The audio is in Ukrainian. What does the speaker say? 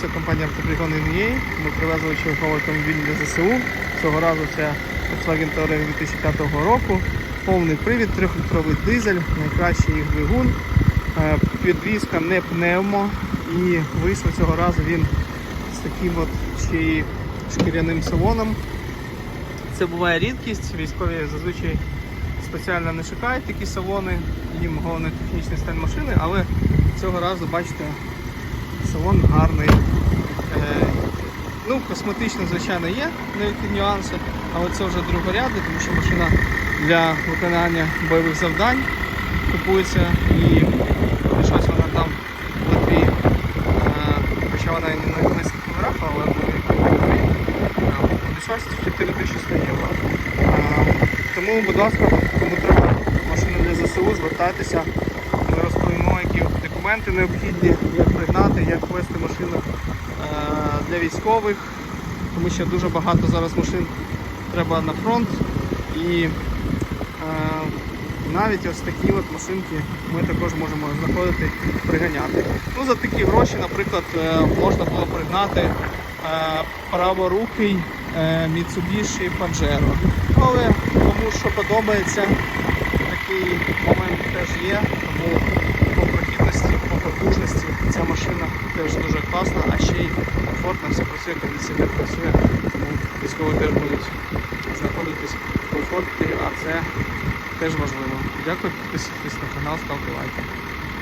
це компанія Автопригон NEA. Ми привезли черговий автомобіль для ЗСУ. Цього разу це Volkswagen Touareg 2005 року. Повний привід, 3-літровий дизель, найкращий їх двигун. Е, Підвізка не пневмо і вийшов цього разу він з таким от ще шкіряним салоном. Це буває рідкість, військові зазвичай спеціально не шукають такі салони, їм головне технічний стан машини, але цього разу, бачите, салон гарний. Е, ну, косметично, звичайно, є деякі нюанси, але це вже другорядне, тому що машина для виконання бойових завдань купується і щось вона там в Литві, е, хоча вона і не на низьких номерах, але щось 4 тисячі євро. Е, Тому, будь ласка, кому треба машина для ЗСУ, звертайтеся. Документи необхідні, як пригнати, як ввести машину е, для військових, тому що дуже багато зараз машин треба на фронт. І е, навіть ось такі от машинки ми також можемо знаходити, приганяти. Ну, за такі гроші, наприклад, е, можна було пригнати праворукий Mitsubishi Pajero. Але кому що подобається, такий момент теж є, тому машина теж дуже класна, а ще й комфортно, все працює, кондиціонер працює, тому військові теж будуть знаходитись в комфорті, а це теж важливо. Дякую, підписуйтесь на канал, ставте лайки.